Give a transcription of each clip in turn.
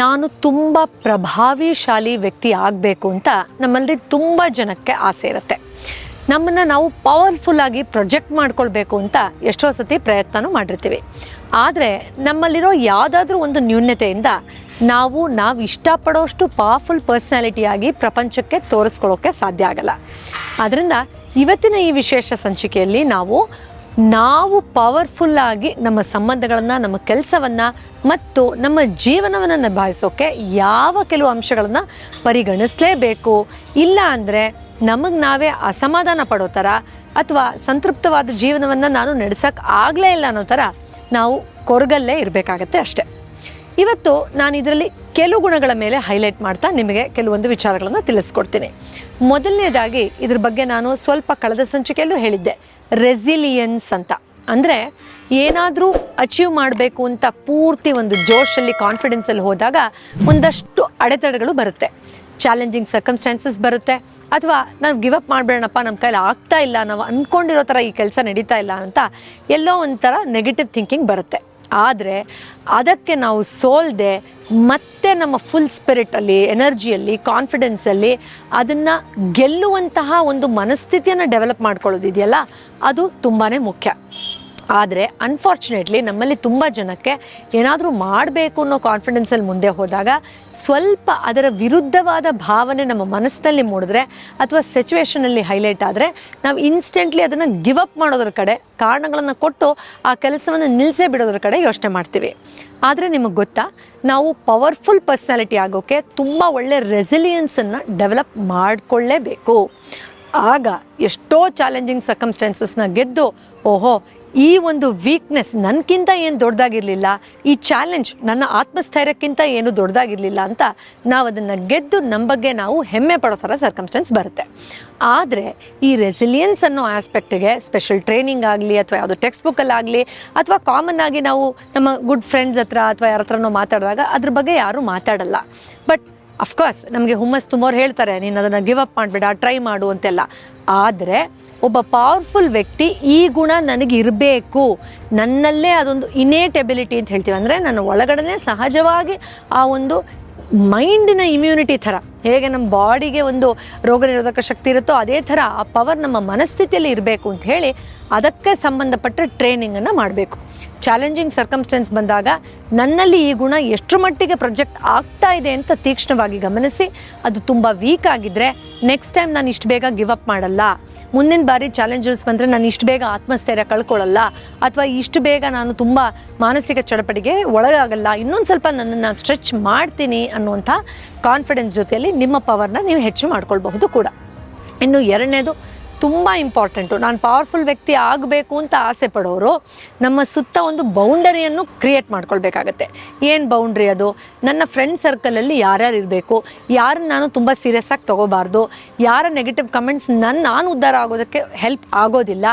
ನಾನು ತುಂಬ ಪ್ರಭಾವಿಶಾಲಿ ವ್ಯಕ್ತಿ ಆಗಬೇಕು ಅಂತ ನಮ್ಮಲ್ಲಿ ತುಂಬ ಜನಕ್ಕೆ ಆಸೆ ಇರುತ್ತೆ. ನಮ್ಮನ್ನು ನಾವು ಪವರ್ಫುಲ್ ಆಗಿ ಪ್ರೊಜೆಕ್ಟ್ ಮಾಡ್ಕೊಳ್ಬೇಕು ಅಂತ ಎಷ್ಟೋ ಸತಿ ಪ್ರಯತ್ನನೂ ಮಾಡಿರ್ತೀವಿ. ಆದರೆ ನಮ್ಮಲ್ಲಿರೋ ಯಾವುದಾದ್ರೂ ಒಂದು ನ್ಯೂನ್ಯತೆಯಿಂದ ನಾವು ನಾವು ಇಷ್ಟಪಡೋಷ್ಟು ಪವರ್ಫುಲ್ ಪರ್ಸ್ನಾಲಿಟಿಯಾಗಿ ಪ್ರಪಂಚಕ್ಕೆ ತೋರಿಸ್ಕೊಳ್ಳೋಕ್ಕೆ ಸಾಧ್ಯ ಆಗಲ್ಲ. ಆದ್ದರಿಂದ ಇವತ್ತಿನ ಈ ವಿಶೇಷ ಸಂಚಿಕೆಯಲ್ಲಿ ನಾವು ನಾವು ಪವರ್ಫುಲ್ ಆಗಿ ನಮ್ಮ ಸಂಬಂಧಗಳನ್ನು, ನಮ್ಮ ಕೆಲಸವನ್ನು ಮತ್ತು ನಮ್ಮ ಜೀವನವನ್ನು ನಿಭಾಯಿಸೋಕೆ ಯಾವ ಕೆಲವು ಅಂಶಗಳನ್ನು ಪರಿಗಣಿಸಲೇಬೇಕು. ಇಲ್ಲ ಅಂದರೆ ನಮಗೆ ನಾವೇ ಅಸಮಾಧಾನ ಪಡೋ ಥರ ಅಥವಾ ಸಂತೃಪ್ತವಾದ ಜೀವನವನ್ನು ನಾನು ನಡೆಸೋಕೆ ಆಗಲೇ ಇಲ್ಲ ಅನ್ನೋ ಥರ ನಾವು ಕೊರಗಲ್ಲೇ ಇರಬೇಕಾಗತ್ತೆ ಅಷ್ಟೆ. ಇವತ್ತು ನಾನು ಇದರಲ್ಲಿ ಕೆಲವು ಗುಣಗಳ ಮೇಲೆ ಹೈಲೈಟ್ ಮಾಡ್ತಾ ನಿಮಗೆ ಕೆಲವೊಂದು ವಿಚಾರಗಳನ್ನು ತಿಳಿಸ್ಕೊಡ್ತೀನಿ. ಮೊದಲನೇದಾಗಿ ಇದ್ರ ಬಗ್ಗೆ ನಾನು ಸ್ವಲ್ಪ ಕಳೆದ ಸಂಚಿಕೆಯಲ್ಲೂ ಹೇಳಿದ್ದೆ. ರೆಸಿಲಿಯನ್ಸ್ ಅಂತ. ಅಂದರೆ ಏನಾದರೂ ಅಚೀವ್ ಮಾಡಬೇಕು ಅಂತ ಪೂರ್ತಿ ಒಂದು ಜೋಶಲ್ಲಿ, ಕಾನ್ಫಿಡೆನ್ಸಲ್ಲಿ ಹೋದಾಗ ಒಂದಷ್ಟು ಅಡೆತಡೆಗಳು ಬರುತ್ತೆ. ಚಾಲೆಂಜಿಂಗ್ ಸರ್ಕಮ್ಸ್ಟಾನ್ಸಸ್ ಬರುತ್ತೆ. ಅಥವಾ ನಾವು ಗಿವ್ ಅಪ್ ಮಾಡಬೇಡಣಪ್ಪ ನಮ್ಮ ಕೈಲಿ ಆಗ್ತಾ ಇಲ್ಲ, ನಾವು ಅಂದ್ಕೊಂಡಿರೋ ಥರ ಈ ಕೆಲಸ ನಡೀತಾ ಇಲ್ಲ ಅಂತ ಎಲ್ಲೋ ಒಂಥರ ನೆಗೆಟಿವ್ ಥಿಂಕಿಂಗ್ ಬರುತ್ತೆ. ಆದರೆ ಅದಕ್ಕೆ ನಾವು ಸೋಲ್ದೆ ಮತ್ತೆ ನಮ್ಮ ಫುಲ್ ಸ್ಪಿರಿಟಲ್ಲಿ ಎನರ್ಜಿಯಲ್ಲಿ ಕಾನ್ಫಿಡೆನ್ಸಲ್ಲಿ ಅದನ್ನು ಗೆಲ್ಲುವಂತಹ ಒಂದು ಮನಸ್ಥಿತಿಯನ್ನು ಡೆವಲಪ್ ಮಾಡ್ಕೊಳ್ಳೋದಿದೆಯಲ್ಲ, ಅದು ತುಂಬಾ ಮುಖ್ಯ. ಆದರೆ ಅನ್ಫಾರ್ಚುನೇಟ್ಲಿ ನಮ್ಮಲ್ಲಿ ತುಂಬ ಜನಕ್ಕೆ ಏನಾದರೂ ಮಾಡಬೇಕು ಅನ್ನೋ ಕಾನ್ಫಿಡೆನ್ಸಲ್ಲಿ ಮುಂದೆ ಹೋದಾಗ ಸ್ವಲ್ಪ ಅದರ ವಿರುದ್ಧವಾದ ಭಾವನೆ ನಮ್ಮ ಮನಸ್ಸಿನಲ್ಲಿ ಮೂಡಿದ್ರೆ ಅಥವಾ ಸಿಚುವೇಶನಲ್ಲಿ ಹೈಲೈಟ್ ಆದರೆ ನಾವು ಇನ್ಸ್ಟೆಂಟ್ಲಿ ಅದನ್ನು ಗಿವ್ ಅಪ್ ಮಾಡೋದ್ರ ಕಡೆ ಕಾರಣಗಳನ್ನು ಕೊಟ್ಟು ಆ ಕೆಲಸವನ್ನು ನಿಲ್ಲಿಸೇ ಬಿಡೋದ್ರ ಕಡೆ ಯೋಚನೆ ಮಾಡ್ತೀವಿ. ಆದರೆ ನಿಮಗೆ ಗೊತ್ತಾ? ನಾವು ಪವರ್ಫುಲ್ ಪರ್ಸ್ನಾಲಿಟಿ ಆಗೋಕ್ಕೆ ತುಂಬ ಒಳ್ಳೆ ರೆಸಿಲಿಯನ್ಸನ್ನು ಡೆವಲಪ್ ಮಾಡಿಕೊಳ್ಳೇಬೇಕು. ಆಗ ಎಷ್ಟೋ ಚಾಲೆಂಜಿಂಗ್ ಸರ್ಕಮ್ಸ್ಟೆನ್ಸಸ್ನ ಗೆದ್ದು, ಓಹೋ ಈ ಒಂದು ವೀಕ್ನೆಸ್ ನನಗಿಂತ ಏನು ದೊಡ್ಡದಾಗಿರಲಿಲ್ಲ, ಈ ಚಾಲೆಂಜ್ ನನ್ನ ಆತ್ಮಸ್ಥೈರ್ಯಕ್ಕಿಂತ ಏನು ದೊಡ್ಡದಾಗಿರಲಿಲ್ಲ ಅಂತ ನಾವು ಅದನ್ನು ಗೆದ್ದು ನಮ್ಮ ಬಗ್ಗೆ ನಾವು ಹೆಮ್ಮೆ ಪಡೋ ಥರ ಸರ್ಕಮ್ಸ್ಟೆನ್ಸ್ ಬರುತ್ತೆ. ಆದರೆ ಈ ರೆಸಿಲಿಯನ್ಸ್ ಅನ್ನೋ ಆಸ್ಪೆಕ್ಟಿಗೆ ಸ್ಪೆಷಲ್ ಟ್ರೈನಿಂಗ್ ಆಗಲಿ ಅಥವಾ ಯಾವುದೋ ಟೆಕ್ಸ್ಟ್ ಬುಕ್ಕಲ್ಲಾಗಲಿ ಅಥವಾ ಕಾಮನ್ ಆಗಿ ನಾವು ನಮ್ಮ ಗುಡ್ ಫ್ರೆಂಡ್ಸ್ ಹತ್ರ ಅಥವಾ ಯಾರ ಹತ್ರನೋ ಮಾತಾಡಿದಾಗ ಅದ್ರ ಬಗ್ಗೆ ಯಾರೂ ಮಾತಾಡಲ್ಲ. ಬಟ್ ಅಫ್ಕೋರ್ಸ್ ನಮಗೆ ಹುಮ್ಮಸ್ ತುಂಬೋರು ಹೇಳ್ತಾರೆ, ನೀನು ಅದನ್ನು ಗಿವ್ ಅಪ್ ಮಾಡಬೇಡ ಟ್ರೈ ಮಾಡು ಅಂತೆಲ್ಲ. ಆದರೆ, ಒಬ್ಬ ಪವರ್ಫುಲ್ ವ್ಯಕ್ತಿ ಈ ಗುಣ ನನಗೆ ಇರಬೇಕು ನನ್ನಲ್ಲೇ ಅದೊಂದು ಇನೇಟ್ ಎಬಿಲಿಟಿ ಅಂತ ಹೇಳ್ತೀವಿ. ಅಂದರೆ ನನ್ನ ಒಳಗಡೆ ಸಹಜವಾಗಿ ಆ ಒಂದು ಮೈಂಡಿನ ಇಮ್ಯುನಿಟಿ ಥರ. ಹೇಗೆ ನಮ್ಮ ಬಾಡಿಗೆ ಒಂದು ರೋಗ ನಿರೋಧಕ ಶಕ್ತಿ ಇರುತ್ತೋ ಅದೇ ಥರ ಆ ಪವರ್ ನಮ್ಮ ಮನಸ್ಥಿತಿಯಲ್ಲಿ ಇರಬೇಕು ಅಂತ ಹೇಳಿ ಅದಕ್ಕೆ ಸಂಬಂಧಪಟ್ಟ ಟ್ರೈನಿಂಗನ್ನು ಮಾಡಬೇಕು. ಚಾಲೆಂಜಿಂಗ್ ಸರ್ಕಮ್ಸ್ಟೆನ್ಸ್ ಬಂದಾಗ ನನ್ನಲ್ಲಿ ಈ ಗುಣ ಎಷ್ಟರ ಮಟ್ಟಿಗೆ ಪ್ರೊಜೆಕ್ಟ್ ಆಗ್ತಾ ಇದೆ ಅಂತ ತೀಕ್ಷ್ಣವಾಗಿ ಗಮನಿಸಿ, ಅದು ತುಂಬ ವೀಕ್ ಆಗಿದ್ರೆ ನೆಕ್ಸ್ಟ್ ಟೈಮ್ ನಾನು ಇಷ್ಟು ಬೇಗ ಗಿವ್ ಅಪ್ ಮಾಡಲ್ಲ. ಮುಂದಿನ ಬಾರಿ ಚಾಲೆಂಜಸ್ ಬಂದರೆ ನಾನು ಇಷ್ಟು ಬೇಗ ಆತ್ಮಸ್ಥೈರ್ಯ ಕಳ್ಕೊಳ್ಳಲ್ಲ. ಅಥವಾ ಇಷ್ಟು ಬೇಗ ನಾನು ತುಂಬ ಮಾನಸಿಕ ಚಡಪಟಿಗೆ ಒಳಗಾಗಲ್ಲ. ಇನ್ನೊಂದು ಸ್ವಲ್ಪ ನನ್ನನ್ನು ಸ್ಟ್ರೆಚ್ ಮಾಡ್ತೀನಿ ಅನ್ನುವಂಥ ಕಾನ್ಫಿಡೆನ್ಸ್ ಜೊತೆಯಲ್ಲಿ ನಿಮ್ಮ ಪವರ್ನ ನೀವು ಹೆಚ್ಚು ಮಾಡ್ಕೊಳ್ಬಹುದು ಕೂಡ. ಇನ್ನು ಎರಡನೇದು ತುಂಬ ಇಂಪಾರ್ಟೆಂಟು. ನಾನು ಪವರ್ಫುಲ್ ವ್ಯಕ್ತಿ ಆಗಬೇಕು ಅಂತ ಆಸೆ ಪಡೋರು ನಮ್ಮ ಸುತ್ತ ಒಂದು ಬೌಂಡರಿಯನ್ನು ಕ್ರಿಯೇಟ್ ಮಾಡ್ಕೊಳ್ಬೇಕಾಗತ್ತೆ. ಏನು ಬೌಂಡ್ರಿ ಅದು? ನನ್ನ ಫ್ರೆಂಡ್ ಸರ್ಕಲಲ್ಲಿ ಯಾರ್ಯಾರು ಇರಬೇಕು? ಯಾರನ್ನ ನಾನು ತುಂಬ ಸೀರಿಯಸ್ ಆಗಿ ತೊಗೋಬಾರ್ದು? ಯಾರ ನೆಗೆಟಿವ್ ಕಮೆಂಟ್ಸ್ ನನ್ನ ನಾನು ಉದ್ಧಾರ ಆಗೋದಕ್ಕೆ ಹೆಲ್ಪ್ ಆಗೋದಿಲ್ಲ?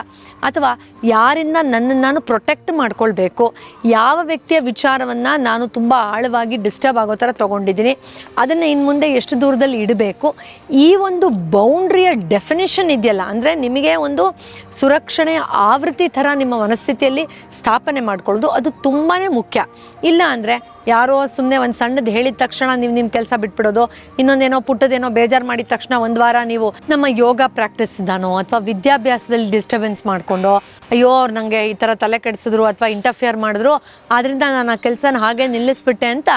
ಅಥವಾ ಯಾರಿಂದ ನನ್ನನ್ನು ನಾನು ಪ್ರೊಟೆಕ್ಟ್ ಮಾಡ್ಕೊಳ್ಬೇಕು? ಯಾವ ವ್ಯಕ್ತಿಯ ವಿಚಾರವನ್ನು ನಾನು ತುಂಬ ಆಳವಾಗಿ ಡಿಸ್ಟರ್ಬ್ ಆಗೋ ಥರ ತೊಗೊಂಡಿದ್ದೀನಿ? ಅದನ್ನು ಇನ್ನು ಮುಂದೆ ಎಷ್ಟು ದೂರದಲ್ಲಿ ಇಡಬೇಕು? ಈ ಒಂದು ಬೌಂಡ್ರಿಯ ಡೆಫಿನೇಷನ್ ಇದೆಯಲ್ಲ ಅಂದರೆ ನಿಮಗೆ ಒಂದು ಸುರಕ್ಷಣೆ ಆವೃತ್ತಿ ಥರ ನಿಮ್ಮ ಮನಸ್ಥಿತಿಯಲ್ಲಿ ಸ್ಥಾಪನೆ ಮಾಡ್ಕೊಳ್ಳೋದು ಅದು ತುಂಬಾ ಮುಖ್ಯ. ಇಲ್ಲ ಅಂದರೆ ಯಾರೋ ಸುಮ್ಮನೆ ಒಂದು ಸಣ್ಣದು ಹೇಳಿದ ತಕ್ಷಣ ನೀವು ನಿಮ್ಮ ಕೆಲಸ ಬಿಟ್ಬಿಡೋದು, ಇನ್ನೊಂದೇನೋ ಪುಟ್ಟದೇನೋ ಬೇಜಾರು ಮಾಡಿದ ತಕ್ಷಣ ಒಂದು ವಾರ ನೀವು ನಮ್ಮ ಯೋಗ ಪ್ರಾಕ್ಟೀಸ್ ಇದ್ದಾನೋ ಅಥವಾ ವಿದ್ಯಾಭ್ಯಾಸದಲ್ಲಿ ಡಿಸ್ಟರ್ಬೆನ್ಸ್ ಮಾಡಿಕೊಂಡು, ಅಯ್ಯೋ ಅವ್ರು ನನಗೆ ಈ ಥರ ತಲೆ ಕೆಡಿಸಿದ್ರು ಅಥವಾ ಇಂಟರ್ಫಿಯರ್ ಮಾಡಿದ್ರು ಆದ್ದರಿಂದ ನಾನು ಆ ಕೆಲಸನ ಹಾಗೆ ನಿಲ್ಲಿಸ್ಬಿಟ್ಟೆ ಅಂತ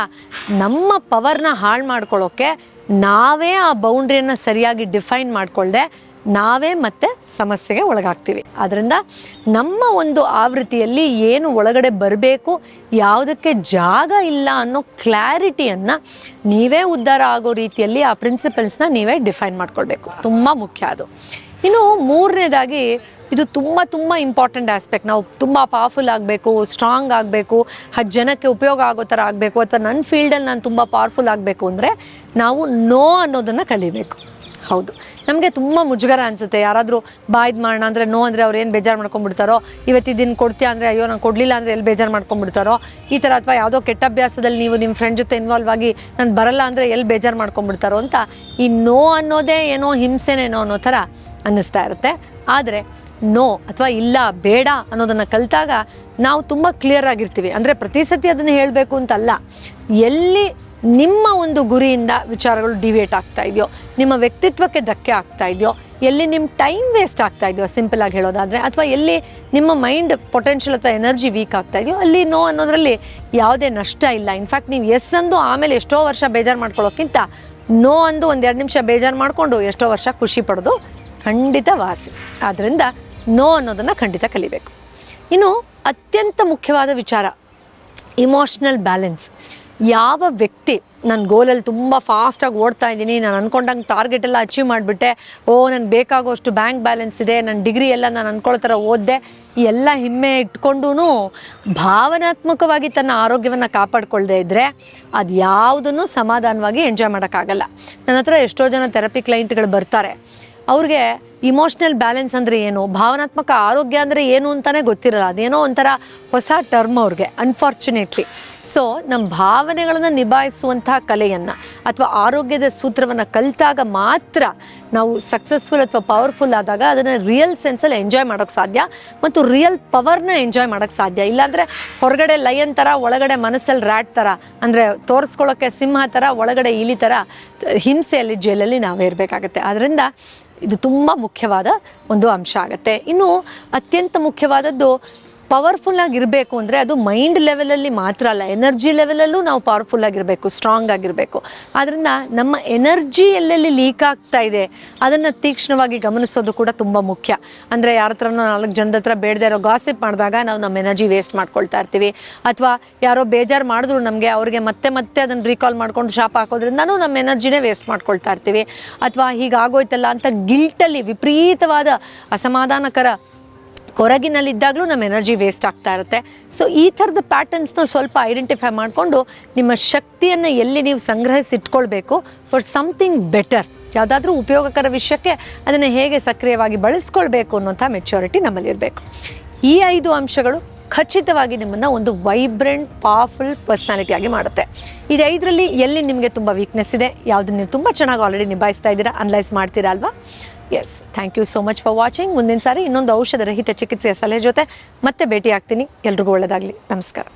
ನಮ್ಮ ಪವರ್ನ ಹಾಳು ಮಾಡ್ಕೊಳ್ಳೋಕ್ಕೆ ನಾವೇ ಆ ಬೌಂಡ್ರಿಯನ್ನು ಸರಿಯಾಗಿ ಡಿಫೈನ್ ಮಾಡ್ಕೊಳ್ದೆ ನಾವೇ ಮತ್ತೆ ಸಮಸ್ಯೆಗೆ ಒಳಗಾಗ್ತೀವಿ. ಅದರಿಂದ ನಮ್ಮ ಒಂದು ಆವೃತ್ತಿಯಲ್ಲಿ ಏನು ಒಳಗಡೆ ಬರಬೇಕು, ಯಾವುದಕ್ಕೆ ಜಾಗ ಇಲ್ಲ ಅನ್ನೋ ಕ್ಲಾರಿಟಿಯನ್ನು ನೀವೇ ಉದ್ಧಾರ ಆಗೋ ರೀತಿಯಲ್ಲಿ ಆ ಪ್ರಿನ್ಸಿಪಲ್ಸ್ನ ನೀವೇ ಡಿಫೈನ್ ಮಾಡ್ಕೊಳ್ಬೇಕು. ತುಂಬ ಮುಖ್ಯ ಅದು. ಇನ್ನು ಮೂರನೇದಾಗಿ ಇದು ತುಂಬ ತುಂಬ ಇಂಪಾರ್ಟೆಂಟ್ ಆಸ್ಪೆಕ್ಟ್. ನಾವು ತುಂಬ ಪವರ್ಫುಲ್ ಆಗಬೇಕು ಸ್ಟ್ರಾಂಗ್ ಆಗಬೇಕು ಹತ್ತು ಜನಕ್ಕೆ ಉಪಯೋಗ ಆಗೋ ಥರ ಆಗಬೇಕು, ಅಥವಾ ನನ್ನ ಫೀಲ್ಡಲ್ಲಿ ನಾನು ತುಂಬ ಪವರ್ಫುಲ್ ಆಗಬೇಕು ಅಂದರೆ ನಾವು ನೋ ಅನ್ನೋದನ್ನು ಕಲಿಬೇಕು. ಹೌದು. ನಮಗೆ ತುಂಬ ಮುಜುಗರ ಅನಿಸುತ್ತೆ. ಯಾರಾದರೂ ಬಾ ಇದು ಮಾಡೋಣ ಅಂದರೆ ನೋ ಅಂದರೆ ಅವ್ರು ಏನು ಬೇಜಾರು ಮಾಡ್ಕೊಂಡ್ಬಿಡ್ತಾರೋ, ಇವತ್ತು ಇದನ್ನು ಕೊಡ್ತೀಯ ಅಂದರೆ ಅಯ್ಯೋ ನಾನು ಕೊಡಲಿಲ್ಲ ಅಂದರೆ ಎಲ್ಲಿ ಬೇಜಾರು ಮಾಡ್ಕೊಂಡ್ಬಿಡ್ತಾರೋ? ಈ ಥರ ಅಥವಾ ಯಾವುದೋ ಕೆಟ್ಟ ಅಭ್ಯಾಸದಲ್ಲಿ ನೀವು ನಿಮ್ಮ ಫ್ರೆಂಡ್ ಜೊತೆ ಇನ್ವಾಲ್ವ್ ಆಗಿ ನಾನು ಬರಲ್ಲ ಅಂದರೆ ಎಲ್ಲಿ ಬೇಜಾರು ಮಾಡ್ಕೊಂಡ್ಬಿಡ್ತಾರೋ ಅಂತ ಈ ನೋ ಅನ್ನೋದೇ ಏನೋ ಹಿಂಸೆನೇನೋ ಅನ್ನೋ ಥರ ಅನ್ನಿಸ್ತಾ ಇರುತ್ತೆ. ಆದರೆ ನೋ ಅಥವಾ ಇಲ್ಲ, ಬೇಡ ಅನ್ನೋದನ್ನು ಕಲಿತಾಗ ನಾವು ತುಂಬ ಕ್ಲಿಯರ್ ಆಗಿರ್ತೀವಿ. ಅಂದರೆ ಪ್ರತಿ ಸತಿ ಅದನ್ನು ಹೇಳಬೇಕು ಅಂತಲ್ಲ. ಎಲ್ಲಿ ನಿಮ್ಮ ಒಂದು ಗುರಿಯಿಂದ ವಿಚಾರಗಳು ಡಿವಿಯೇಟ್ ಆಗ್ತಾ ಇದೆಯೋ, ನಿಮ್ಮ ವ್ಯಕ್ತಿತ್ವಕ್ಕೆ ಧಕ್ಕೆ ಆಗ್ತಾ ಇದೆಯೋ, ಎಲ್ಲಿ ನಿಮ್ಮ ಟೈಮ್ ವೇಸ್ಟ್ ಆಗ್ತಾ ಇದೆಯೋ ಸಿಂಪಲ್ ಆಗಿ ಹೇಳೋದಾದರೆ, ಅಥವಾ ಎಲ್ಲಿ ನಿಮ್ಮ ಮೈಂಡ್ ಪೊಟೆನ್ಷಿಯಲ್ ಅಥವಾ ಎನರ್ಜಿ ವೀಕ್ ಆಗ್ತಾ ಇದೆಯೋ, ಅಲ್ಲಿ ನೋ ಅನ್ನೋದರಲ್ಲಿ ಯಾವುದೇ ನಷ್ಟ ಇಲ್ಲ. ಇನ್ಫ್ಯಾಕ್ಟ್ ನೀವು ಎಸ್ ಅಂದು ಆಮೇಲೆ ಎಷ್ಟೋ ವರ್ಷ ಬೇಜಾರು ಮಾಡ್ಕೊಳ್ಳೋಕ್ಕಿಂತ ನೋ ಅಂದು ಒಂದೆರಡು ನಿಮಿಷ ಬೇಜಾರು ಮಾಡಿಕೊಂಡು ಎಷ್ಟೋ ವರ್ಷ ಖುಷಿ ಪಡೋದು ಖಂಡಿತ ವಾಸಿ. ಆದ್ದರಿಂದ ನೋ ಅನ್ನೋದನ್ನು ಖಂಡಿತ ಕಲಿಬೇಕು. ಇನ್ನು ಅತ್ಯಂತ ಮುಖ್ಯವಾದ ವಿಚಾರ ಇಮೋಷ್ನಲ್ ಬ್ಯಾಲೆನ್ಸ್ ಯಾವ ವ್ಯಕ್ತಿ ನನ್ನ ಗೋಲಲ್ಲಿ ತುಂಬ ಫಾಸ್ಟಾಗಿ ಓಡ್ತಾ ಇದ್ದೀನಿ, ನಾನು ಅಂದ್ಕೊಂಡಂಗೆ ಟಾರ್ಗೆಟ್ ಎಲ್ಲ ಅಚೀವ್ ಮಾಡಿಬಿಟ್ಟೆ, ಓ, ನನಗೆ ಬೇಕಾಗೋಷ್ಟು ಬ್ಯಾಂಕ್ ಬ್ಯಾಲೆನ್ಸ್ ಇದೆ ನನ್ನ ಡಿಗ್ರಿ ಎಲ್ಲ ನಾನು ಅಂದ್ಕೊಳ್ಳೋ ಥರ ಓದಿದೆ ಎಲ್ಲ ಹಿಮ್ಮೆ ಇಟ್ಕೊಂಡೂ ಭಾವನಾತ್ಮಕವಾಗಿ ತನ್ನ ಆರೋಗ್ಯವನ್ನು ಕಾಪಾಡ್ಕೊಳ್ದೇ ಇದ್ದರೆ ಅದು ಯಾವುದನ್ನು ಸಮಾಧಾನವಾಗಿ ಎಂಜಾಯ್ ಮಾಡೋಕ್ಕಾಗಲ್ಲ. ನನ್ನ ಹತ್ರ ಎಷ್ಟೋ ಜನ ಥೆರಪಿ ಕ್ಲೈಂಟ್ಗಳು ಬರ್ತಾರೆ. ಅವ್ರಿಗೆ ಇಮೋಷ್ನಲ್ ಬ್ಯಾಲೆನ್ಸ್ ಅಂದರೆ ಏನು, ಭಾವನಾತ್ಮಕ ಆರೋಗ್ಯ ಅಂದರೆ ಏನು ಅಂತಲೇ ಗೊತ್ತಿರಲ್ಲ, ಅದೇನೋ ಒಂಥರ ಹೊಸ ಟರ್ಮ್ ಅವ್ರಿಗೆ ಅನ್ಫಾರ್ಚುನೇಟ್ಲಿ ಸೊ ನಮ್ಮ ಭಾವನೆಗಳನ್ನು ನಿಭಾಯಿಸುವಂತಹ ಕಲೆಯನ್ನು ಅಥವಾ ಆರೋಗ್ಯದ ಸೂತ್ರವನ್ನು ಕಲಿತಾಗ ಮಾತ್ರ ನಾವು ಸಕ್ಸಸ್ಫುಲ್ ಅಥವಾ ಪವರ್ಫುಲ್ ಆದಾಗ ಅದನ್ನು ರಿಯಲ್ ಸೆನ್ಸಲ್ಲಿ ಎಂಜಾಯ್ ಮಾಡೋಕ್ಕೆ ಸಾಧ್ಯ ಮತ್ತು ರಿಯಲ್ ಪವರ್ನ ಎಂಜಾಯ್ ಮಾಡೋಕ್ಕೆ ಸಾಧ್ಯ. ಇಲ್ಲಾಂದರೆ ಹೊರಗಡೆ ಲಯನ್ ಥರ ಒಳಗಡೆ ಮನಸ್ಸಲ್ಲಿ ರ್ಯಾಟ್ ಥರ ಅಂದರೆ ತೋರಿಸ್ಕೊಳ್ಳೋಕ್ಕೆ ಸಿಂಹ ಥರ ಒಳಗಡೆ ಇಲಿ ಥರ ಹಿಂಸೆಯಲ್ಲಿ, ಜೈಲಲ್ಲಿ ನಾವೇ ಇರಬೇಕಾಗತ್ತೆ. ಆದ್ದರಿಂದ ಇದು ತುಂಬ ಮುಖ್ಯವಾದ ಒಂದು ಅಂಶ ಆಗುತ್ತೆ. ಇನ್ನು ಅತ್ಯಂತ ಮುಖ್ಯವಾದದ್ದು ಪವರ್ಫುಲ್ ಆಗಿರಬೇಕು ಅಂದರೆ ಅದು ಮೈಂಡ್ ಲೆವೆಲಲ್ಲಿ ಮಾತ್ರ ಅಲ್ಲ. ಎನರ್ಜಿ ಲೆವೆಲಲ್ಲೂ ನಾವು ಪವರ್ಫುಲ್ ಆಗಿರಬೇಕು ಸ್ಟ್ರಾಂಗ್ ಆಗಿರಬೇಕು. ಆದ್ದರಿಂದ ನಮ್ಮ ಎನರ್ಜಿ ಎಲ್ಲೆಲ್ಲಿ ಲೀಕ್ ಆಗ್ತಾ ಇದೆ, ಅದನ್ನು ತೀಕ್ಷ್ಣವಾಗಿ ಗಮನಿಸೋದು ಕೂಡ ತುಂಬ ಮುಖ್ಯ. ಅಂದರೆ ಯಾರ ಹತ್ರ ನಾಲ್ಕು ಜನದ ಹತ್ರ ಬೇಡದೇ ಇರೋ ಗಾಸಿಪ್ ಮಾಡಿದಾಗ ನಾವು ನಮ್ಮ ಎನರ್ಜಿ ವೇಸ್ಟ್ ಮಾಡ್ಕೊಳ್ತಾ ಇರ್ತೀವಿ. ಅಥವಾ ಯಾರೋ ಬೇಜಾರು ಮಾಡಿದ್ರು ನಮಗೆ, ಅವ್ರಿಗೆ ಮತ್ತೆ ಮತ್ತೆ ಅದನ್ನು ರೀಕಾಲ್ ಮಾಡ್ಕೊಂಡು ಶಾಪ್ ಹಾಕೋದ್ರಿಂದನೂ ನಮ್ಮ ಎನರ್ಜಿನೇ ವೇಸ್ಟ್ ಮಾಡ್ಕೊಳ್ತಾ ಇರ್ತೀವಿ. ಅಥವಾ ಹೀಗಾಗೋಯ್ತಲ್ಲ ಅಂತ ಗಿಲ್ಟಲ್ಲಿ ವಿಪರೀತವಾದ ಅಸಮಾಧಾನಕರ ಕೊರಗಿನಲ್ಲಿದ್ದಾಗಲೂ ನಮ್ಮ ಎನರ್ಜಿ ವೇಸ್ಟ್ ಆಗ್ತಾ ಇರುತ್ತೆ. ಸೊ ಈ ಥರದ ಪ್ಯಾಟರ್ನ್ಸ್ನ ಸ್ವಲ್ಪ ಐಡೆಂಟಿಫೈ ಮಾಡಿಕೊಂಡು ನಿಮ್ಮ ಶಕ್ತಿಯನ್ನು ಎಲ್ಲಿ ನೀವು ಸಂಗ್ರಹಿಸಿಟ್ಕೊಳ್ಬೇಕು ಫಾರ್ ಸಮಥಿಂಗ್ ಬೆಟರ್ ಯಾವುದಾದ್ರೂ ಉಪಯೋಗಕರ ವಿಷಯಕ್ಕೆ ಅದನ್ನು ಹೇಗೆ ಸಕ್ರಿಯವಾಗಿ ಬಳಸ್ಕೊಳ್ಬೇಕು ಅನ್ನೋಂಥ ಮೆಚ್ಯೂರಿಟಿ ನಮ್ಮಲ್ಲಿ ಇರಬೇಕು. ಈ ಐದು ಅಂಶಗಳು ಖಚಿತವಾಗಿ ನಿಮ್ಮನ್ನು ಒಂದು ವೈಬ್ರೆಂಟ್ ಪವರ್ಫುಲ್ ಪರ್ಸ್ನಾಲಿಟಿಯಾಗಿ ಮಾಡುತ್ತೆ. ಇದು ಐದರಲ್ಲಿ ಎಲ್ಲಿ ನಿಮಗೆ ತುಂಬ ವೀಕ್ನೆಸ್ ಇದೆ, ಯಾವುದನ್ನು ನೀವು ತುಂಬ ಚೆನ್ನಾಗಿ ಆಲ್ರೆಡಿ ನಿಭಾಯಿಸ್ತಾ ಇದ್ದೀರಾ ಅನಲೈಸ್ ಮಾಡ್ತೀರಾ ಅಲ್ವಾ? Yes thank you so much for watching ಮುಂದಿನ ಸಾರಿ ಇನ್ನೊಂದು ಔಷಧ ರಹಿತ ಚಿಕಿತ್ಸೆಯ ಸಲಹೆ ಜೊತೆ ಮತ್ತೆ ಭೇಟಿ ಆಗ್ತೀನಿ ಎಲ್ರಿಗೂ ಒಳ್ಳೆಯದಾಗಲಿ ನಮಸ್ಕಾರ.